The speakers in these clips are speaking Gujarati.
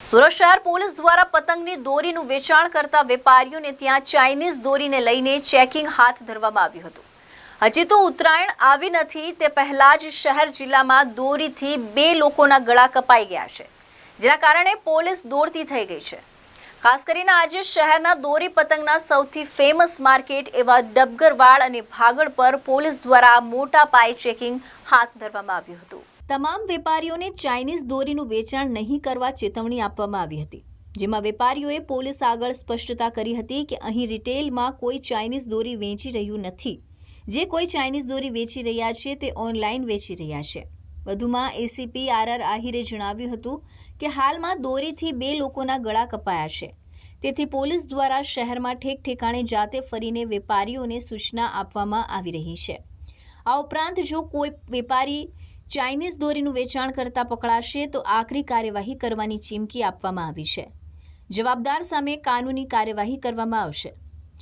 સુરત શહેર પોલીસ દ્વારા પતંગની દોરીનું વેચાણ કરતા વેપારીઓને ત્યાં ચાઇનીઝ દોરીને લઈને ચેકિંગ હાથ ધરવામાં આવ્યું હતું. હજી તો ઉત્તરાયણ આવી નથી, તે પહેલા જ શહેર જિલ્લામાં દોરીથી બે લોકોના ગળા કપાઈ ગયા છે, જેના કારણે પોલીસ દોડતી થઈ ગઈ છે. ખાસ કરીને આજે શહેરના દોરી પતંગના સૌથી ફેમસ માર્કેટ એવા ડબગરવાડ અને ભાગળ પર પોલીસ દ્વારા મોટા પાયે ચેકિંગ હાથ ધરવામાં આવ્યું હતું. તમામ વેપારીઓને ચાઇનીઝ દોરીનું વેચાણ નહીં કરવા ચેતવણી આપવામાં આવી હતી, જેમાં વેપારીઓએ પોલીસ આગળ સ્પષ્ટતા કરી હતી કે અહીં રિટેલમાં કોઈ ચાઇનીઝ દોરી વેચી રહ્યું નથી. જે કોઈ ચાઇનીઝ દોરી વેચી રહ્યા છે તે ઓનલાઈન વેચી રહ્યા છે. વધુમાં એસીપી આર આર આહિરે જણાવ્યું હતું કે હાલમાં દોરીથી બે લોકોના ગળા કપાયા છે. તેથી પોલીસ દ્વારા શહેરમાં ઠેક ઠેકાણે જાતે ફરીને વેપારીઓને સૂચના આપવામાં આવી રહી છે. આ ઉપરાંત જો કોઈ વેપારી ચાઇનીઝ દોરીનું વેચાણ કરતા પકડાશે તો આકરી કાર્યવાહી કરવાની ચીમકી આપવામાં આવી છે. જવાબદાર સામે કાનૂની કાર્યવાહી કરવામાં આવશે.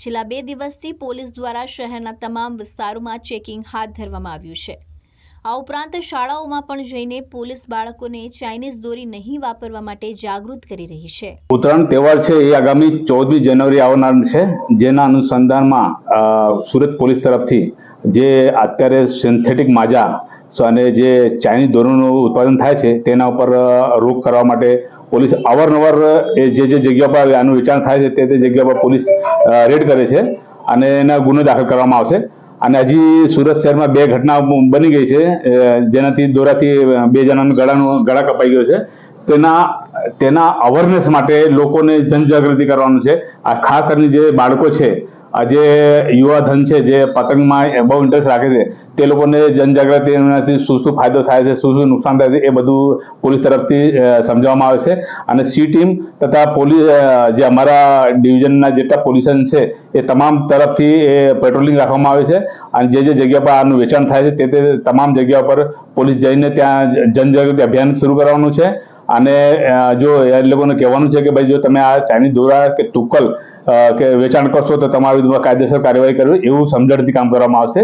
છેલ્લા બે દિવસથી પોલીસ દ્વારા શહેરના તમામ વિસ્તારોમાં ચેકિંગ હાથ ધરવામાં આવ્યું છે. આ ઉપરાંત શાળાઓમાં પણ જઈને પોલીસ બાળકોને ચાઇનીઝ દોરી નહીં વાપરવા માટે જાગૃત કરી રહી છે. ઉત્તરાયણ તહેવાર છે, એ આગામી ચૌદમી જાન્યુઆરી આવનાર છે, જેના અનુસંધાનમાં સુરત પોલીસ તરફથી જે અત્યારે સિન્થેટિક માજા અને જે ચાઇનીઝ ધોરણનું ઉત્પાદન થાય છે, તેના ઉપર રોક કરવા માટે પોલીસ અવારનવાર એ જે જે જગ્યા પર આનું વેચાણ થાય છે, તે તે જગ્યા પર પોલીસ રેડ કરે છે અને એના ગુનો દાખલ કરવામાં આવશે. અને હજી સુરત શહેરમાં બે ઘટના બની ગઈ છે જેનાથી દોરાથી બે જણાનું ગળાનું, ગળા કપાઈ ગયો છે. તેના તેના અવેરનેસ માટે લોકોને જનજાગૃતિ કરવાનું છે. આ ખાસ કરીને જે બાળકો છે આ જે યુવા ધન છે, જે પતંગમાં બહુ ઇન્ટરેસ્ટ રાખે છે, તે લોકોને જનજાગૃતિ એનાથી શું શું ફાયદો થાય છે, શું શું નુકસાન થાય છે, એ બધું પોલીસ તરફથી સમજાવવામાં આવે છે. અને સી ટીમ તથા પોલીસ જે અમારા ડિવિઝનના જેટલા પોલીસન છે, એ તમામ તરફથી એ પેટ્રોલિંગ રાખવામાં આવે છે. અને જે જે જગ્યા પર આનું વેચાણ થાય છે, તે તે તમામ જગ્યા પર પોલીસ જઈને ત્યાં જનજાગૃતિ અભિયાન શરૂ કરવાનું છે. અને જો એ લોકોને કહેવાનું છે કે ભાઈ, જો તમે આ ચાઇનીઝ દોરા કે તુક્કલ કે વેચાણ કરશો તો તમારા વિરુદ્ધમાં કાયદેસર કાર્યવાહી કરવી એવું સમજણથી કામ કરવામાં આવશે.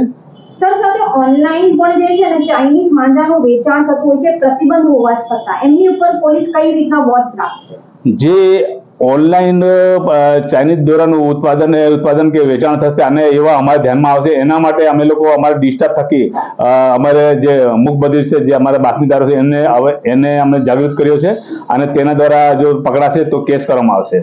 સર સાથે ઓનલાઈન પણ જે છે ને ચાઇનીઝ માંજાનું વેચાણ થતું હોય છે પ્રતિબંધ હોવા છતાં એમની ઉપર પોલીસ કઈ રીતના વોચ રાખશે? જે ઓનલાઈન ચાઇનીઝ દોરાનું ઉત્પાદન ઉત્પાદન કે વેચાણ થશે અને એવા અમારા ધ્યાનમાં આવશે. એના માટે અમે લોકો અમારા ડિસ્ટર્બ થકી અમારે જે અમુક બધિર છે જે અમારા બાતમીદારો છે એને હવે એને અમે જાગૃત કર્યો છે અને તેના દ્વારા જો પકડાશે તો કેસ કરવામાં આવશે.